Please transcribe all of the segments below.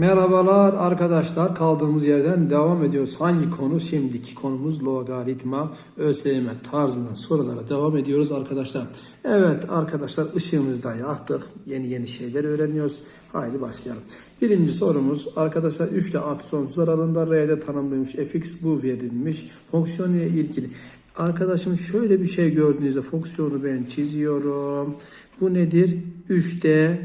Merhabalar arkadaşlar kaldığımız yerden devam ediyoruz. Hangi konu? Şimdiki konumuz logaritma ÖSYM tarzında sorulara devam ediyoruz arkadaşlar. Evet arkadaşlar ışığımızı da yaktık. Yeni yeni şeyler öğreniyoruz. Haydi başlayalım. Birinci sorumuz arkadaşlar 3 ile artı sonsuz aralığında R'de tanımlanmış fx bu verilmiş. Fonksiyon ile ilgili. Arkadaşım şöyle bir şey gördüğünüzde fonksiyonu ben çiziyorum. Bu nedir? 3'te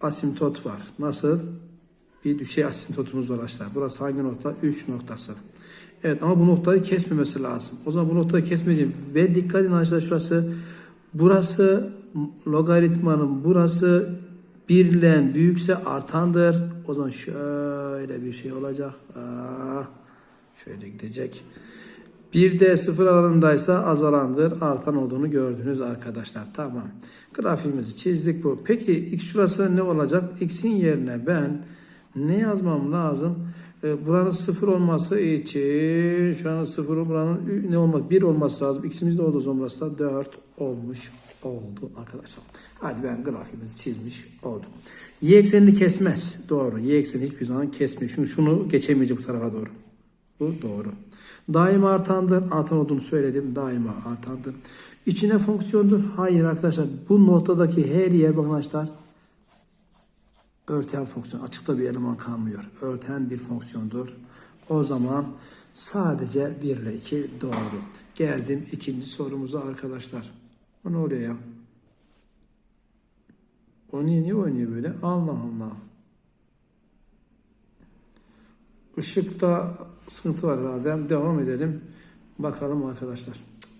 asimtot var. Nasıl? Bir düşey asimtotumuz var arkadaşlar. Burası hangi nokta? 3 noktası. Evet ama bu noktayı kesmemesi lazım. O zaman bu noktayı kesmeyeceğim. Ve dikkat edin arkadaşlar şurası. Burası logaritmanın burası birlen büyükse artandır. O zaman şöyle bir şey olacak. Aa, şöyle gidecek. Bir de sıfır alanındaysa azalandır, artan olduğunu gördünüz arkadaşlar. Tamam. Grafiğimizi çizdik bu. Peki x şurası ne olacak? X'in yerine ben ne yazmam lazım? E, buranın sıfır olması için şuranın sıfır buranın ne olmak bir olması lazım. X'imiz de oldu o zaman burası da 4 olmuş oldu arkadaşlar. Hadi ben grafiğimizi çizmiş oldum. Y eksenini kesmez. Doğru. Y ekseni hiçbir zaman kesmiyor. Şunu, şunu geçemeyecek bu tarafa doğru. Bu doğru. Daima artandır. Artan olduğunu söyledim. Daima artandır. İçine fonksiyondur. Hayır arkadaşlar. Bu noktadaki her yer bakın arkadaşlar örten fonksiyon. Açıkta bir eleman kalmıyor. Örten bir fonksiyondur. O zaman sadece 1 ile 2 doğru. Geldim ikinci sorumuza arkadaşlar. O ne oluyor ya? O niye, niye oynuyor böyle? Allah Allah. Işıkta sıkıntı var herhalde. Devam edelim. Bakalım arkadaşlar. Cık.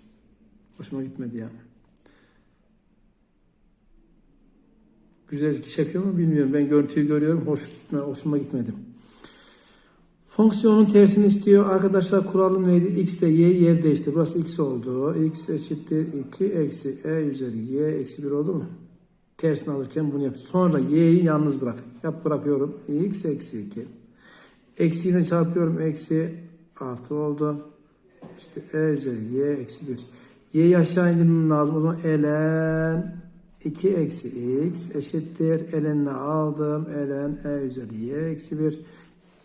Hoşuma gitmedi ya. Güzel çekiyor mu bilmiyorum. Ben görüntüyü görüyorum. Hoş gitme, hoşuma gitmedi. Fonksiyonun tersini istiyor. Arkadaşlar kuralım neydi? X ile Y yer değişti. Burası X oldu. X eşittir 2 eksi E üzeri Y eksi 1 oldu mu? Tersini alırken bunu yap. Sonra Y'yi yalnız bırak. Yap bırakıyorum. X eksi 2. Eksiyle çarpıyorum. Eksi artı oldu. İşte E üzeri Y eksi 1. Y'yi aşağı indirmem lazım. O zaman ln 2 eksi x eşittir. ln'le aldım. ln e üzeri y eksi 1.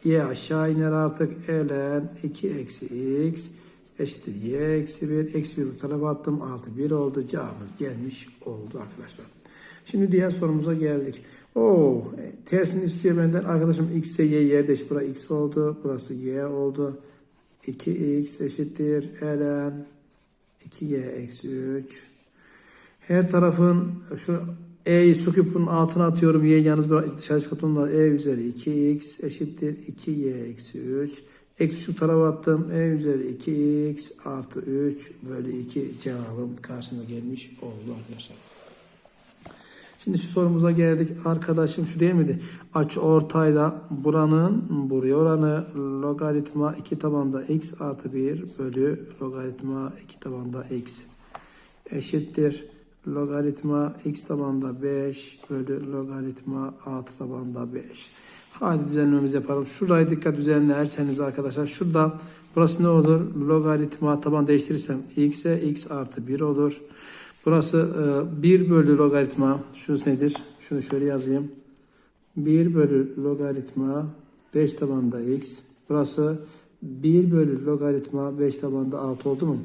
y aşağı iner artık. ln 2 eksi x eşittir y eksi 1. Eksi 1 bu tarafa attım. Artı 1 oldu. Cevabımız gelmiş oldu arkadaşlar. Şimdi diğer sorumuza geldik. Oo, tersini istiyor benden. Arkadaşım x ise y yerdeş. Burası x oldu. Burası y oldu. 2x eşittir. ln 2y eksi 3. Her tarafın şu e'yi su küpünün altına atıyorum. Y'yi yalnız bırak dışarı çıkartıyorum. E üzeri 2x eşittir 2y eksi 3. Eksi şu tarafa attım. E üzeri 2x artı 3 bölü 2 cevabım karşısına gelmiş oldu arkadaşlar. Şimdi şu sorumuza geldik. Arkadaşım şu değil miydi? Açı ortayda buranın buraya oranı logaritma 2 tabanda x artı 1 bölü logaritma 2 tabanda x eşittir. Logaritma x tabanda 5 bölü logaritma 6 tabanda 5. Hadi düzenlememizi yapalım. Şurayı dikkat düzenlerseniz arkadaşlar şurada burası ne olur? Logaritma taban değiştirirsem x'e x artı 1 olur. Burası e, 1 bölü logaritma. Şurası nedir? Şunu şöyle yazayım. 1 bölü logaritma 5 tabanda x. Burası 1 bölü logaritma 5 tabanda 6 oldu mu?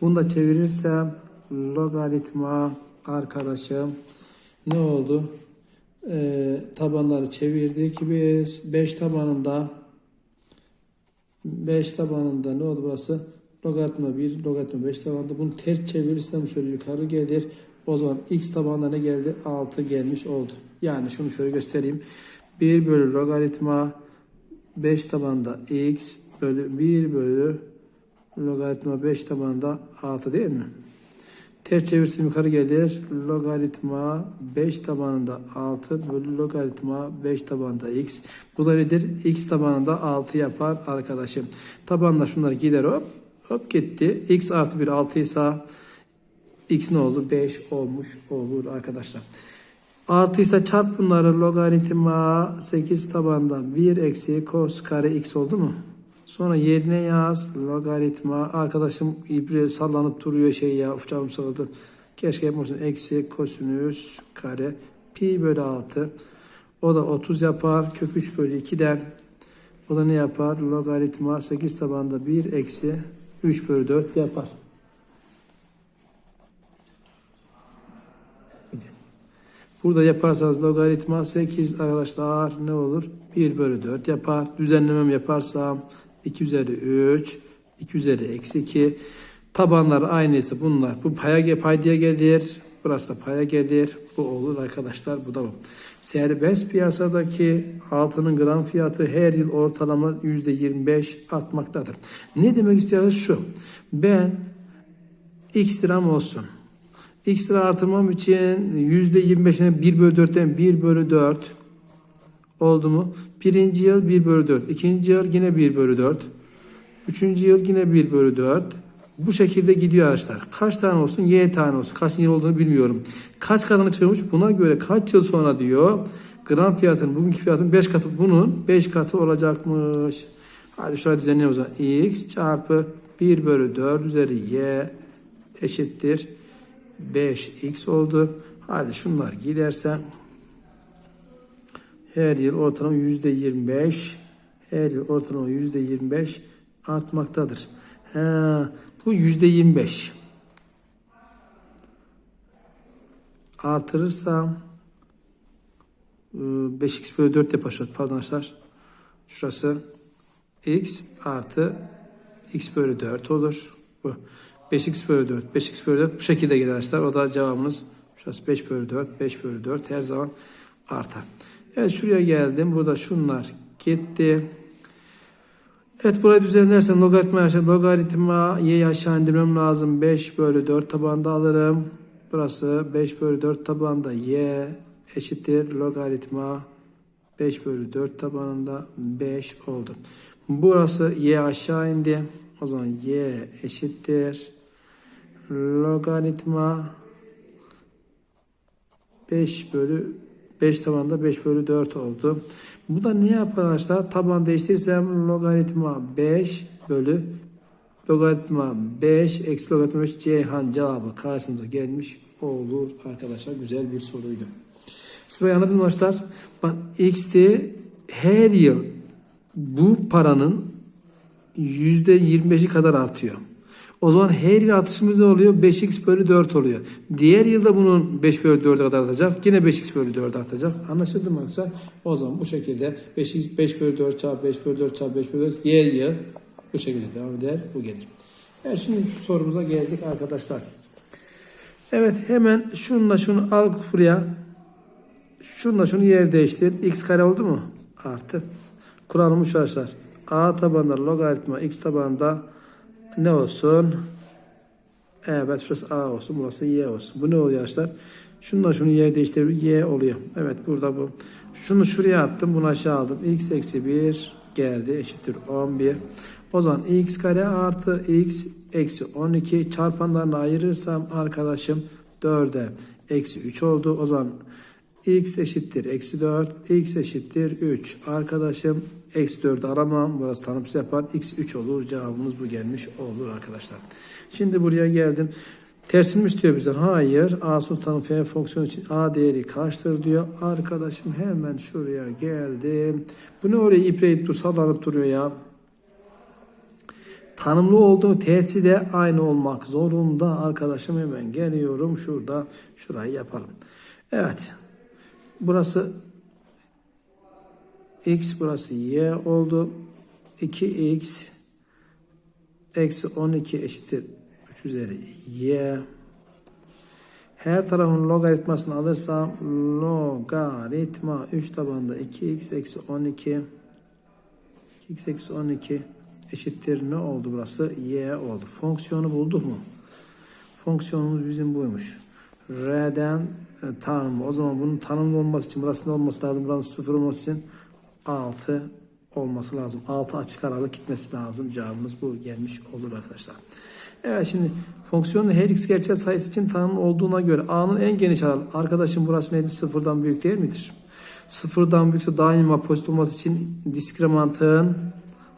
Bunu da çevirirsem logaritma arkadaşım ne oldu? Ee, tabanları çevirdik biz. 5 tabanında 5 tabanında ne oldu burası? Logaritma 1, logaritma 5 tabanında. Bunu ters çevirirsem şöyle yukarı gelir. O zaman x tabanında ne geldi? 6 gelmiş oldu. Yani şunu şöyle göstereyim. 1 bölü logaritma 5 tabanda x bölü 1 bölü logaritma 5 tabanda 6 değil mi? Ters çevirsem yukarı gelir. Logaritma 5 tabanında 6 bölü logaritma 5 tabanında x. Bu da nedir? x tabanında 6 yapar arkadaşım. Tabanda şunlar gider hop. Hop gitti. x artı 1 6 ise x ne oldu? 5 olmuş olur arkadaşlar. Artıysa çarp bunları logaritma 8 tabandan 1 eksi cos kare x oldu mu? Sonra yerine yaz logaritma. Arkadaşım ibre sallanıp duruyor şey ya uçağım sıkıldı. Keşke yapmasın. Eksi kosinüs kare pi bölü 6. O da 30 yapar. Kök 3 bölü 2'den. O da ne yapar? Logaritma 8 tabanda 1 eksi 3 bölü 4 yapar. Burada yaparsanız logaritma 8 arkadaşlar ne olur? 1 bölü 4 yapar. Düzenlemem yaparsam 2 üzeri 3, 2 üzeri eksi 2. Tabanlar aynıysa bunlar. Bu paya paydaya gelir. Burası da paya gelir. Bu olur arkadaşlar. Bu da bu. Serbest piyasadaki altının gram fiyatı her yıl ortalama %25 artmaktadır. Ne demek istiyoruz şu. Ben x liram olsun. X lira artırmam için %25'ine 1 bölü 4'ten 1 bölü 4 oldu mu? Birinci yıl 1 bölü 4. ikinci yıl yine 1 bölü 4. Üçüncü yıl yine 1 bölü 4. Bu şekilde gidiyor arkadaşlar. Kaç tane olsun? Y tane olsun. Kaç yıl olduğunu bilmiyorum. Kaç katını çıkmış? Buna göre kaç yıl sonra diyor. Gram fiyatının bugünkü fiyatın 5 katı bunun 5 katı olacakmış. Hadi şöyle düzenleyelim o zaman. X çarpı 1 bölü 4 üzeri Y eşittir. 5x oldu. Hadi şunlar giderse her yıl ortalama yüzde 25 her yıl ortalama yüzde 25 artmaktadır. Ha, bu yüzde 25 artırırsam e, 5x bölü 4 yapar. Pardon arkadaşlar. Şurası x artı x bölü 4 olur. Bu 5x bölü 4. 5x bölü 4 bu şekilde gider arkadaşlar. O da cevabımız şurası 5 bölü 4. 5 bölü 4 her zaman artar. Evet şuraya geldim. Burada şunlar gitti. Evet burayı düzenlersem logaritma aşağı logaritma y'yi aşağı indirmem lazım. 5 bölü 4 tabanda alırım. Burası 5 bölü 4 tabanda y eşittir logaritma 5 bölü 4 tabanında 5 oldu. Burası y aşağı indi. O zaman y eşittir logaritma 5 bölü 5 tabanda 5 bölü 4 oldu. Bu da ne yapar arkadaşlar? Taban değiştirirsem logaritma 5 bölü logaritma 5 eksi logaritma 5 Ceyhan cevabı karşınıza gelmiş olur arkadaşlar. Güzel bir soruydu. Şurayı anladınız mı arkadaşlar? Bak x'ti her yıl bu paranın %25'i kadar artıyor. O zaman her yıl artışımız ne oluyor? 5x bölü 4 oluyor. Diğer yılda bunun 5 bölü 4'e kadar artacak. Yine 5x bölü 4 artacak. Anlaşıldı mı arkadaşlar? O zaman bu şekilde 5x 5 bölü 4 çarpı 5 bölü 4 çarpı 5 bölü 4 yer yıl bu şekilde devam eder. Bu gelir. Evet şimdi şu sorumuza geldik arkadaşlar. Evet hemen şununla şunu al buraya. Şununla şunu yer değiştir. X kare oldu mu? Artı. Kuralım arkadaşlar. A tabanında logaritma x tabanında ne olsun? Evet şurası A olsun. Burası Y olsun. Bu ne oluyor arkadaşlar? Şununla şunu yer değiştiriyor. Y oluyor. Evet burada bu. Şunu şuraya attım. Bunu aşağı aldım. X eksi 1 geldi. Eşittir 11. O zaman x kare artı x eksi 12 çarpanlarını ayırırsam arkadaşım 4'e eksi 3 oldu. O zaman x eşittir eksi 4, x eşittir 3. Arkadaşım eksi 4 aramam. Burası tanımsız yapar. x 3 olur. Cevabımız bu gelmiş olur arkadaşlar. Şimdi buraya geldim. Tersini mi istiyor bizden? Hayır. A sultanın f fonksiyonu için a değeri kaçtır diyor. Arkadaşım hemen şuraya geldim. Bu ne oraya ipleyip dur sallanıp duruyor ya. Tanımlı olduğu tersi de aynı olmak zorunda. Arkadaşım hemen geliyorum. Şurada şurayı yapalım. Evet. Burası x burası y oldu. 2x eksi 12 eşittir 3 üzeri y. Her tarafın logaritmasını alırsam logaritma 3 tabanında 2x eksi 12 2x eksi 12 eşittir ne oldu burası? y oldu. Fonksiyonu bulduk mu? Fonksiyonumuz bizim buymuş. R'den e, tanımlı. O zaman bunun tanımlı olması için burası ne olması lazım? Buranın sıfır olması için 6 olması lazım. 6 açık aralık gitmesi lazım. Cevabımız bu gelmiş olur arkadaşlar. Evet şimdi fonksiyonun her x gerçel sayısı için tanımlı olduğuna göre a'nın en geniş aralığı arkadaşım burası neydi? Sıfırdan büyük değil midir? Sıfırdan büyükse daima pozitif olması için diskremantın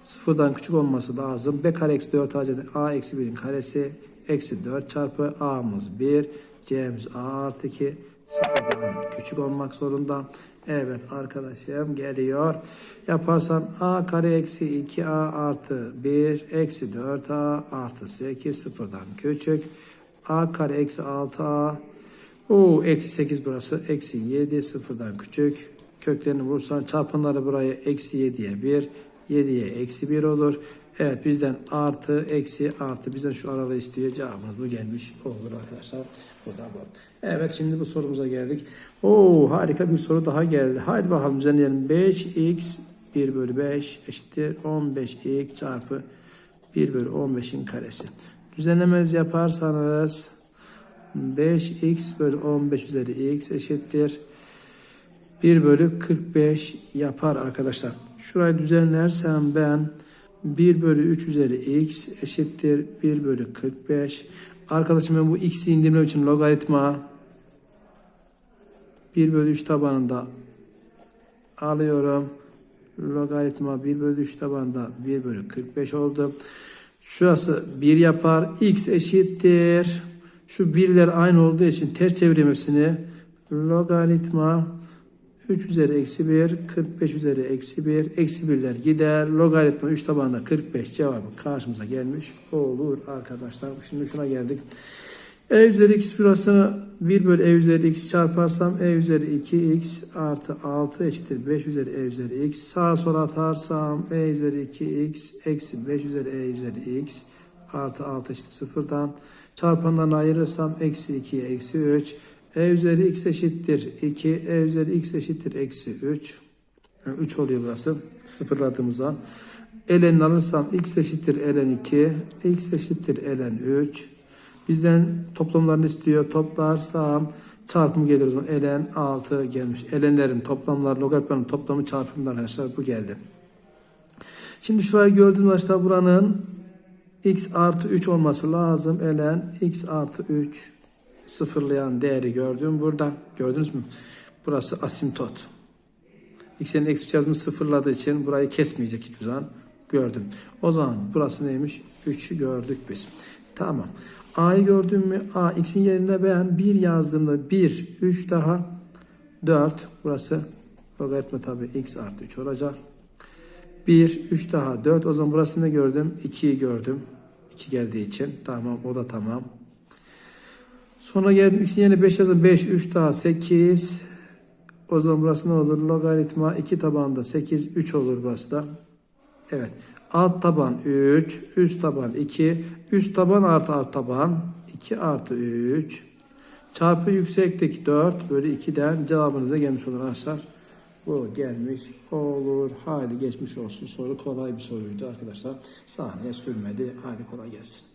sıfırdan küçük olması lazım. b kare eksi 4 ac a eksi 1'in karesi eksi 4 çarpı a'mız 1 c'miz a artı 2 sıfırdan küçük olmak zorunda. Evet arkadaşım geliyor. Yaparsan a kare eksi 2a artı 1 eksi 4a artı 8 sıfırdan küçük. a kare eksi 6a o eksi 8 burası eksi 7 sıfırdan küçük. Köklerini vursan çarpanları buraya eksi 7'ye 1 7'ye eksi 1 olur. Evet bizden artı eksi artı bizden şu aralığı istiyor. Cevabımız bu gelmiş olur arkadaşlar. Bu da bu. Evet şimdi bu sorumuza geldik. Oo harika bir soru daha geldi. Haydi bakalım düzenleyelim. 5x 1 bölü 5 eşittir 15x çarpı 1 bölü 15'in karesi. Düzenlemenizi yaparsanız 5x bölü 15 üzeri x eşittir 1 bölü 45 yapar arkadaşlar. Şurayı düzenlersem ben 1 bölü 3 üzeri x eşittir 1 bölü 45. Arkadaşım ben bu x'i indirmem için logaritma 1 bölü 3 tabanında alıyorum. Logaritma 1 bölü 3 tabanında 1 bölü 45 oldu. Şurası 1 yapar. x eşittir. Şu birler aynı olduğu için ters çevireyim hepsini. Logaritma 3 üzeri eksi 1, 45 üzeri eksi 1, eksi 1'ler gider. Logaritma 3 tabanında 45 cevabı karşımıza gelmiş olur arkadaşlar. Şimdi şuna geldik. E üzeri x burasını 1 bölü e üzeri x çarparsam e üzeri 2x artı 6 eşittir 5 üzeri e üzeri x. Sağa sola atarsam e üzeri 2x eksi 5 üzeri e üzeri x artı 6 eşittir sıfırdan. Çarpandan ayırırsam eksi 2 eksi 3. E üzeri x eşittir 2. E üzeri x eşittir eksi 3. Yani 3 oluyor burası. Sıfırladığımız zaman. Ln alırsam x eşittir ln 2. X eşittir ln 3. Bizden toplamlarını istiyor. Toplarsam çarpım gelir o zaman. ln 6 gelmiş. ln'lerin toplamları, logaritmanın toplamı çarpımlar arkadaşlar. Bu geldi. Şimdi şurayı gördüğünüz başta buranın x artı 3 olması lazım. ln x artı 3 sıfırlayan değeri gördüm burada. Gördünüz mü? Burası asimtot. X'in eksi 3 yazımı sıfırladığı için burayı kesmeyecek hiçbir zaman. Gördüm. O zaman burası neymiş? 3'ü gördük biz. Tamam. A'yı gördüm mü? A x'in yerine ben 1 yazdığımda 1, 3 daha 4. Burası logaritma tabi x artı 3 olacak. 1, 3 daha 4. O zaman burası ne gördüm? 2'yi gördüm. 2 geldiği için. Tamam o da tamam. Sonra geldim x'in yerine 5 yazdım. 5, 3 daha 8. O zaman burası ne olur? Logaritma 2 tabanda 8, 3 olur burası da. Evet. Alt taban 3, üst taban 2, üst taban artı alt taban 2 artı 3 çarpı yükseklik 4 bölü 2'den cevabınıza gelmiş olur arkadaşlar. Bu gelmiş olur. Haydi geçmiş olsun. Soru kolay bir soruydu arkadaşlar. Saniye sürmedi. Haydi kolay gelsin.